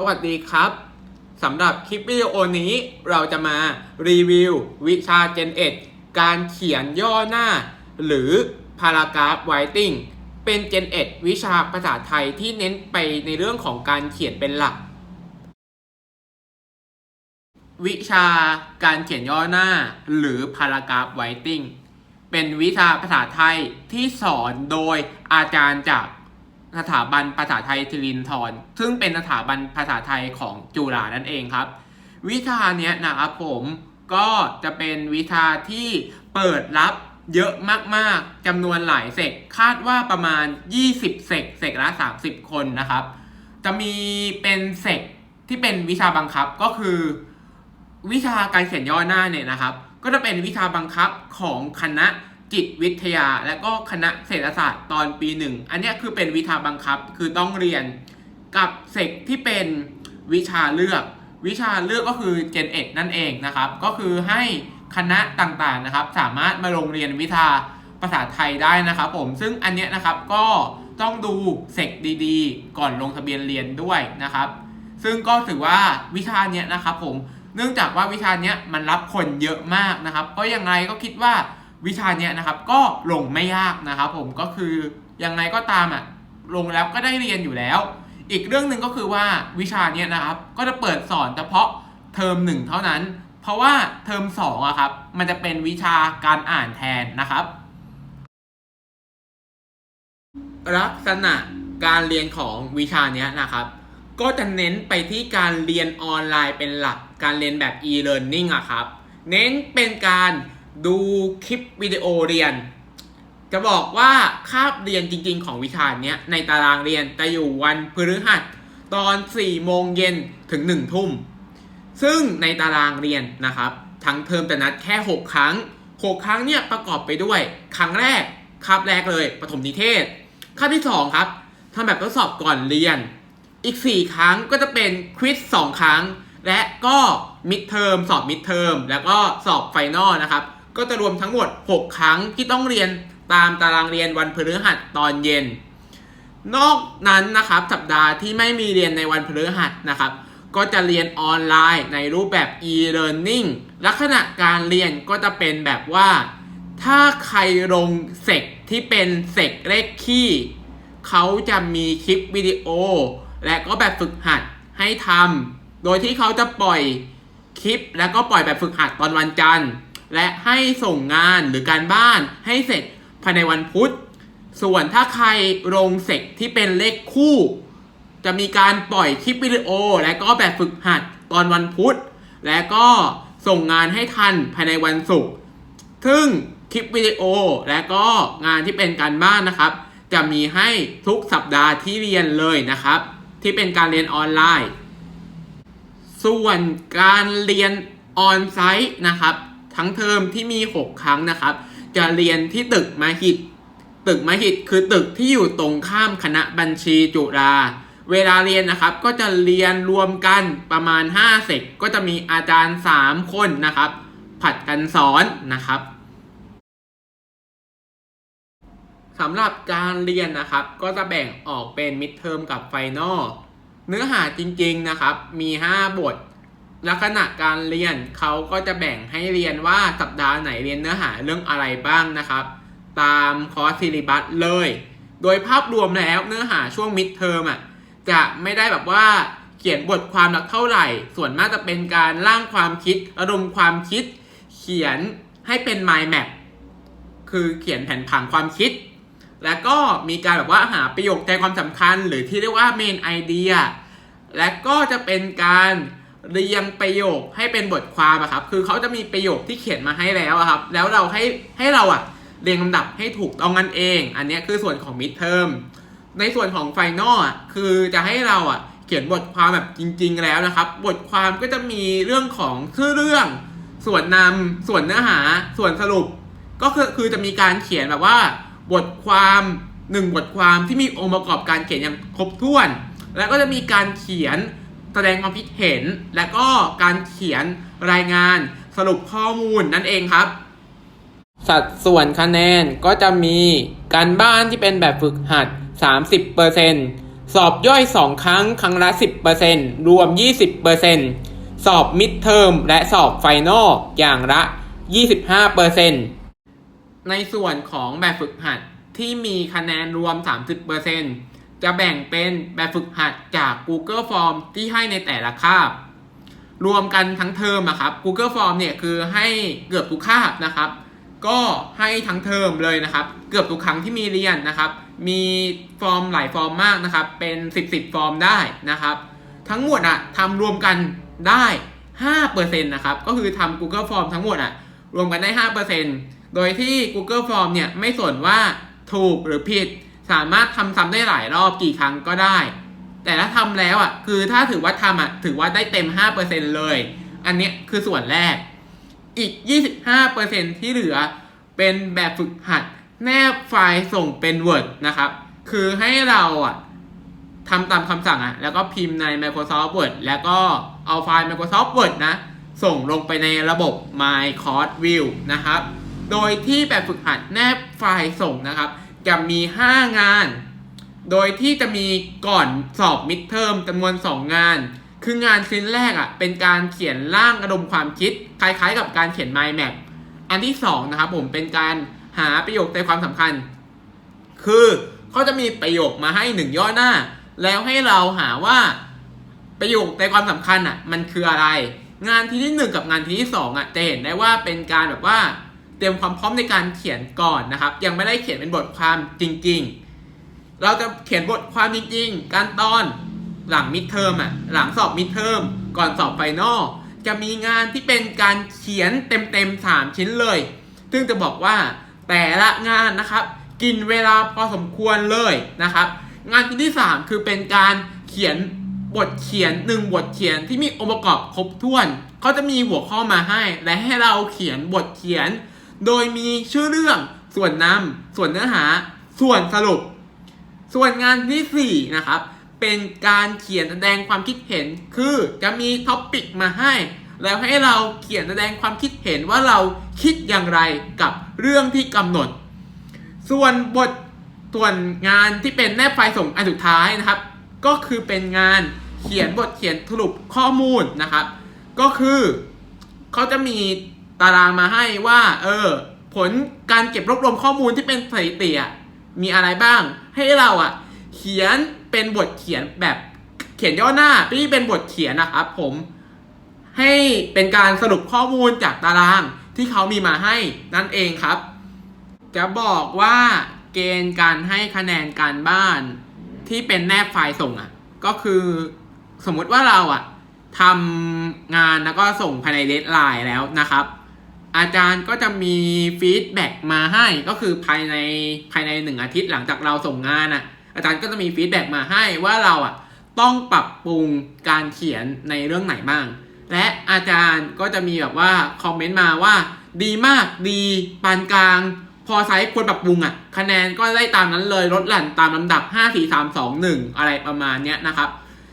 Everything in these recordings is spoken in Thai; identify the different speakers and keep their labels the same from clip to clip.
Speaker 1: สวัสดีครับสำหรับคลิปวิดีโอนี้เราจะมารีวิววิชา Gen 1การเขียนย่อหน้า หรือ Paragraph Writing เป็น Gen 1วิชาภาษาไทยที่เน้นไปในเรื่องของการเขียนเป็นหลัก วิชาการเขียนย่อหน้า หรือ Paragraph Writing เป็นวิชาภาษาไทยที่สอนโดยอาจารย์จาก สถาบันภาษาไทยทิรินทรซึ่งเป็นสถาบันภาษาไทยของจุฬานั่นเองครับ วิชาเนี้ยนะครับผมก็จะเป็นวิชาที่เปิดรับเยอะมากๆจำนวนหลายเซกคาดว่าประมาณ 20เซกเซกละ 30 คนนะครับ จะมีเป็นเซกที่เป็นวิชาบังคับก็คือ วิชาการเขียนย่อหน้าเนี่ยนะครับ ก็จะเป็นวิชาบังคับของคณะ จิตวิทยา และก็คณะเศรษฐศาสตร์ตอนปีหนึ่งอันนี้คือเป็นวิชาบังคับคือต้องเรียนกับเซกที่เป็นวิชาเลือก วิชาเลือกก็คือ Gen 1นั่นเองนะครับ ก็คือให้คณะต่างๆนะครับ สามารถมาลงเรียนวิชาภาษาไทยได้นะครับผมซึ่งอันเนี้ยนะครับก็ต้องดูเซกดีๆ ก่อนลงทะเบียนเรียนด้วยนะครับ ซึ่งก็ถือว่าวิชาเนี้ยนะครับผมเนื่องจากว่าวิชาเนี้ยมันรับคนเยอะมากนะครับเพราะยังไงก็คิดว่า วิชาเนี้ยนะครับก็ลงไม่ยากนะครับผมก็คือยังไงก็ตามอะลงแล้วก็ได้เรียนอยู่แล้ว อีกเรื่องหนึ่งก็คือว่าวิชาเนี้ยนะครับก็จะเปิดสอนเฉพาะเทอมหนึ่งเท่านั้น เพราะว่าเทอมสองอะครับมันจะเป็นวิชาการอ่านแทนนะครับ ลักษณะการเรียนของวิชาเนี้ยนะครับ ก็จะเน้นไปที่การเรียนออนไลน์เป็นหลักการเรียนแบบ e-learning อะครับ เน้นเป็นการ ดูคลิปวิดีโอเรียน จะบอกว่าคาบเรียนจริง ๆ ของวิชาเนี้ยในตารางเรียนจะอยู่วันพฤหัสตอน 4 โมงเย็นถึง 1 ทุ่ม ซึ่งในตารางเรียนนะครับ ทั้งเทอมแต่นัดแค่ 6 ครั้ง 6 ครั้งเนี่ยประกอบไปด้วย ครั้งแรกคาบแรกเลยปฐมนิเทศ คาบที่ 2 ครับทำแบบทดสอบก่อนเรียน อีก 4 ครั้งก็จะเป็นควิส2ครั้ง และก็มิดเทอมสอบมิดเทอมแล้วก็สอบไฟนอลนะครับ ก็จะรวมทั้งหมด 6 ครั้งที่ต้องเรียนตามตารางเรียนวันพฤหัสตอนเย็น นอกนั้นนะครับสัปดาห์ที่ไม่มีเรียนในวันพฤหัสนะครับ ก็จะเรียนออนไลน์ในรูปแบบ e-learning ลักษณะการเรียนก็จะเป็นแบบว่า ถ้าใครลงเซกที่เป็นเซกเลขคี่เขาจะมีคลิปวิดีโอ และก็แบบฝึกหัดให้ทำโดยที่เขาจะปล่อยคลิปแล้วก็ปล่อยแบบฝึกหัดตอนวันจันทร์ และให้ส่งงานหรือการบ้านให้เสร็จภายในวันพุธ ส่วนถ้าใครลงเซกที่เป็นเลขคู่ จะมีการปล่อยคลิปวิดีโอ และก็แบบฝึกหัดตอนวันพุธ และก็ส่งงานให้ทันภายในวันศุกร์ ซึ่งคลิปวิดีโอและก็งานที่เป็นการบ้านนะครับ จะมีให้ทุกสัปดาห์ที่เรียนเลยนะครับ ที่เป็นการเรียนออนไลน์ ส่วนการเรียนออนไซต์นะครับ ทั้งเทอมที่มี 6 ครั้งนะครับ จะเรียนที่ตึกมหิตตึกมหิตคือตึกที่อยู่ตรงข้ามคณะบัญชีจุฬาเวลาเรียนนะครับก็จะเรียนรวมกันประมาณ5เซกก็จะมีอาจารย์ 3 คนนะครับ ผัดกันสอนนะครับสำหรับการเรียนนะครับ ก็จะแบ่งออกเป็นมิดเทอมกับไฟนอลเนื้อหาจริงๆนะครับ มี 5 บท ลักษณะการเรียนเขาก็จะแบ่งให้เรียนว่าสัปดาห์ไหนเรียนเนื้อหาเรื่องอะไรบ้างนะครับ ตามคอร์สซิลิบัสเลย โดยภาพรวมแล้วเนื้อหาช่วงมิดเทอมอะจะไม่ได้แบบว่าเขียนบทความหลักเท่าไหร่ ส่วนมากจะเป็นการร่างความคิดระดมความคิด เขียนให้เป็น mind map คือเขียนแผนผังความคิด แล้วก็มีการแบบว่าหาประโยคใจความสำคัญ หรือที่เรียกว่า main idea และก็จะเป็นการ เรียงประโยคให้เป็นบทความอะครับ คือเขาจะมีประโยคที่เขียนมาให้แล้วอะครับ แล้วเราให้ให้เราอะเรียงลำดับให้ถูกต้องกันเอง อันนี้คือส่วนของ mid term ในส่วนของไฟนอลอะคือจะให้เราอะเขียนบทความแบบจริง ๆ แล้วนะครับ บทความก็จะมีเรื่องของชื่อเรื่อง ส่วนนำส่วนเนื้อหา ส่วนสรุป ก็คือคือจะมีการเขียนแบบว่า บทความหนึ่งบทความที่มีองค์ประกอบการเขียนอย่างครบถ้วน แล้วก็จะมีการเขียน แสดงความคิดเห็น และก็การเขียนรายงานสรุปข้อมูลนั่นเองครับ สัดส่วนคะแนนก็จะมีการบ้านที่เป็นแบบฝึกหัด 30%สอบย่อย 2 ครั้งครั้งละ 10%รวม 20%สอบมิดเทอมและสอบไฟนอลอย่างละ 25%ในส่วนของแบบฝึกหัดที่มีคะแนนรวม 30% จะแบ่งเป็นแบบฝึกหัดจาก Google Form ที่ให้ในแต่ละคาบ รวมกันทั้งเทอมอะครับ Google Form เนี่ยคือให้เกือบทุกคาบนะครับ ก็ให้ทั้งเทอมเลยนะครับ เกือบทุกครั้งที่มีเรียนนะครับ มีฟอร์มหลายฟอร์มมากนะครับ เป็น 10 10 ฟอร์มได้นะครับ ทั้งหมดอะทำรวมกันได้ 5%นะครับ ก็คือทำ Google Form ทั้งหมดอะรวมกันได้ 5%โดยที่ Google Form เนี่ยไม่สนว่าถูกหรือผิด สามารถทำซ้ำได้หลายรอบกี่ครั้งก็ได้ แต่ถ้าทำแล้วอะคือถ้าถือว่าทำอะถือว่าได้เต็ม 5%เลย อันเนี้ยคือส่วนแรก อีก 25%ที่เหลือเป็นแบบฝึกหัดแนบไฟล์ส่งเป็น Word นะครับ คือให้เราอะทำตามคำสั่งอะแล้วก็พิมพ์ใน Microsoft Word แล้วก็เอาไฟล์ Microsoft Word นะ ส่งลงไปในระบบ My Course View นะครับ โดยที่แบบฝึกหัดแนบไฟล์ส่งนะครับ จะมี 5 งาน โดยที่จะมีก่อนสอบมิดเทอมจำนวน 2 งาน คืองานชิ้นแรกอะ เป็นการเขียนร่างระดมความคิด คล้ายๆ กับการเขียน mind map อันที่ 2 นะครับผมเป็นการหาประโยคใจความสำคัญ คือเขาจะมีประโยคมาให้หนึ่งย่อหน้า แล้วให้เราหาว่าประโยคใจความสำคัญอะ มันคืออะไร งานที่ที่หนึ่งกับงานที่ที่สองอะจะเห็นได้ว่าเป็นการแบบว่า เตรียมความพร้อมในการเขียนก่อนนะครับ ยังไม่ได้เขียนเป็นบทความจริง ๆ เราจะเขียนบทความจริง ๆ การตอนหลังมิดเทอมอะหลังสอบมิดเทอมก่อนสอบไฟนอลจะมีงานที่เป็นการเขียนเต็มๆสามชิ้นเลย ซึ่งจะบอกว่าแต่ละงานนะครับ กินเวลาพอสมควรเลยนะครับ งานที่ที่ 3 คือเป็นการเขียนบทเขียนหนึ่งบทเขียนที่มีองค์ประกอบครบถ้วนเขาจะมีหัวข้อมาให้ และให้เราเขียนบทเขียน โดยมีชื่อเรื่องส่วนนำส่วนเนื้อหา ส่วนสรุป ส่วนงานที่4นะครับเป็นการเขียนแสดงความคิดเห็น คือจะมีท็อปิกมาให้ แล้วให้เราเขียนแสดงความคิดเห็นว่าเราคิดอย่างไรกับเรื่องที่กำหนด ส่วนบทส่วนงานที่เป็นแนบไฟล์ส่งอันสุดท้ายนะครับ ก็คือเป็นงานเขียนบทเขียนสรุปข้อมูลนะครับ ก็คือเขาจะมี ตารางมาให้ว่า เออ ผลการเก็บรวบรวมข้อมูลที่เป็นสถิติมีอะไรบ้าง ให้เราอะเขียนเป็นบทเขียนแบบเขียนย่อหน้าที่เป็นบทเขียนนะครับผม ให้เป็นการสรุปข้อมูลจากตารางที่เขามีมาให้นั่นเองครับ จะบอกว่าเกณฑ์การให้คะแนนการบ้านที่เป็นแนบไฟล์ส่งอะ ก็คือสมมุติว่าเราอะทำงานแล้วก็ส่งภายในเดทไลน์แล้วนะครับ อาจารย์ก็จะมีฟีดแบ็กมาให้ก็คือภายในภายในหนึ่งอาทิตย์หลังจากเราส่งงานอะ อาจารย์ก็จะมีฟีดแบ็กมาให้ว่าเราอะต้องปรับปรุงการเขียนในเรื่องไหนบ้าง และอาจารย์ก็จะมีแบบว่าคอมเมนต์มาว่า ดีมากดีปานกลาง พอไซส์ควรปรับปรุงอะ คะแนนก็ได้ตามนั้นเลยลดหลั่นตามลำดับ 5 4 3 2 1 อะไรประมาณเนี้ยนะครับ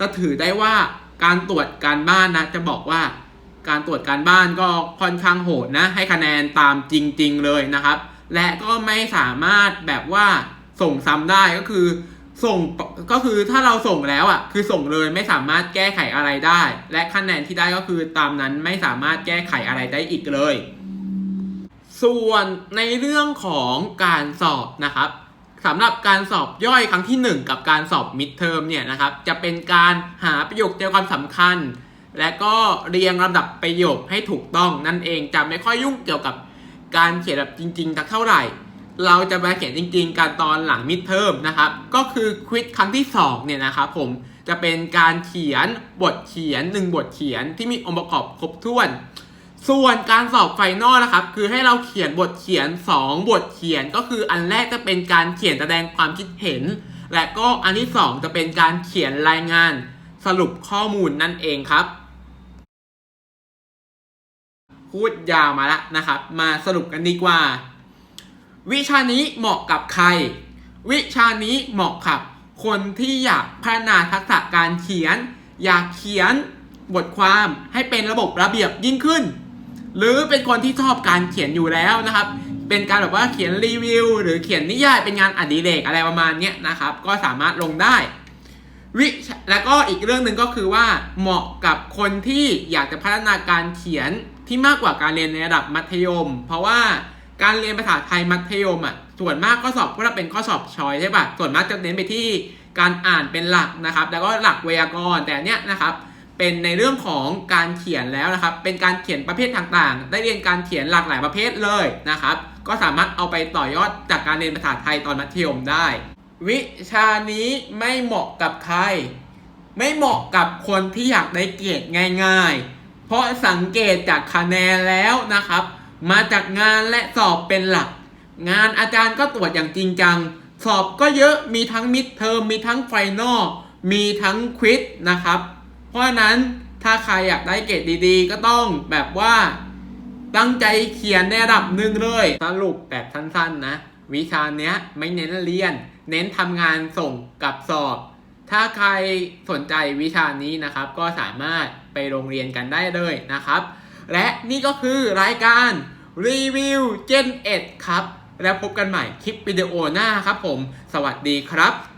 Speaker 1: ก็ถือได้ว่าการตรวจการบ้านนะจะบอกว่า การตรวจการบ้านก็ค่อนข้างโหดนะ ให้คะแนนตามจริง ๆ เลยนะครับ และก็ไม่สามารถแบบว่าส่งซ้ำได้ก็คือส่งก็คือถ้าเราส่งแล้วอะคือส่งเลยไม่สามารถแก้ไขอะไรได้ และคะแนนที่ได้ก็คือตามนั้นไม่สามารถแก้ไขอะไรได้อีกเลย ส่วนในเรื่องของการสอบนะครับสำหรับการสอบย่อยครั้งที่ 1 กับการสอบมิดเทอมเนี่ยนะครับจะเป็นการหาประโยคใจความสำคัญ และก็เรียงลำดับประโยคให้ถูกต้องนั่นเองจะไม่ค่อยยุ่งเกี่ยวกับการเขียนแบบจริงๆสักเท่าไหร่ เราจะมาเขียนจริง ๆ การตอนหลังมิดเทอมนะครับ ก็คือควิดครั้งที่2เนี่ยนะครับผมจะเป็นการเขียนบทเขียน 1 บทเขียนที่มีองค์ประกอบครบถ้วน ส่วนการสอบไฟนอลนะครับ คือให้เราเขียนบทเขียน 2 บทเขียน ก็คืออันแรกจะเป็นการเขียนแสดงความคิดเห็น และก็อันที่ 2 จะเป็นการเขียนรายงานสรุปข้อมูลนั่นเองครับ พูดยาวมาแล้วนะครับ มาสรุปกันดีกว่า วิชานี้เหมาะกับใคร วิชานี้เหมาะกับ คนที่อยากพัฒนาทักษะการเขียน อยากเขียนบทความให้เป็นระบบระเบียบยิ่งขึ้น หรือเป็นคนที่ชอบการเขียนอยู่แล้วนะครับ เป็นการแบบว่าเขียนรีวิว หรือเขียนนิยายเป็นงานอดิเรกอะไรประมาณนี้นะครับ ก็สามารถลงได้วิชแล้วก็อีกเรื่องหนึ่งก็คือว่าเหมาะกับคนที่อยากจะพัฒนาการเขียน ที่มากกว่าการเรียนในระดับมัธยม เพราะว่าการเรียนภาษาไทยมัธยมอะส่วนมากข้อสอบก็จะเป็นข้อสอบชอยใช่ปะส่วนมากจะเน้นไปที่การอ่านเป็นหลักนะครับ แล้วก็หลักไวยากรณ์แต่เนี้ยนะครับ เป็นในเรื่องของการเขียนแล้วนะครับ เป็นการเขียนประเภทต่างๆ ได้เรียนการเขียนหลากหลายประเภทเลยนะครับ ก็สามารถเอาไปต่อยอดจากการเรียนภาษาไทยตอนมัธยมได้ วิชานี้ไม่เหมาะกับใคร ไม่เหมาะกับคนที่อยากได้เกรดง่าย ๆ เพราะสังเกตจากคะแนนแล้วนะครับ มาจากงานและสอบเป็นหลัก งานอาจารย์ก็ตรวจอย่างจริงจัง สอบก็เยอะมีทั้งมิดเทอมมีทั้งไฟนอลมีทั้งควิสนะครับ เพราะนั้นถ้าใครอยากได้เกรดดีๆ ก็ต้องแบบว่าตั้งใจเขียนในระดับหนึ่งเลย สรุปแบบสั้นๆนะ วิชาเนี้ยไม่เน้นเรียน เน้นทำงานส่งกับสอบ ถ้าใครสนใจวิชานี้นะครับ ก็สามารถไปโรงเรียนกันได้เลยนะครับ และนี่ก็คือรายการรีวิว Gen 1ครับ แล้วพบกันใหม่คลิปวิดีโอหน้าครับผม สวัสดีครับ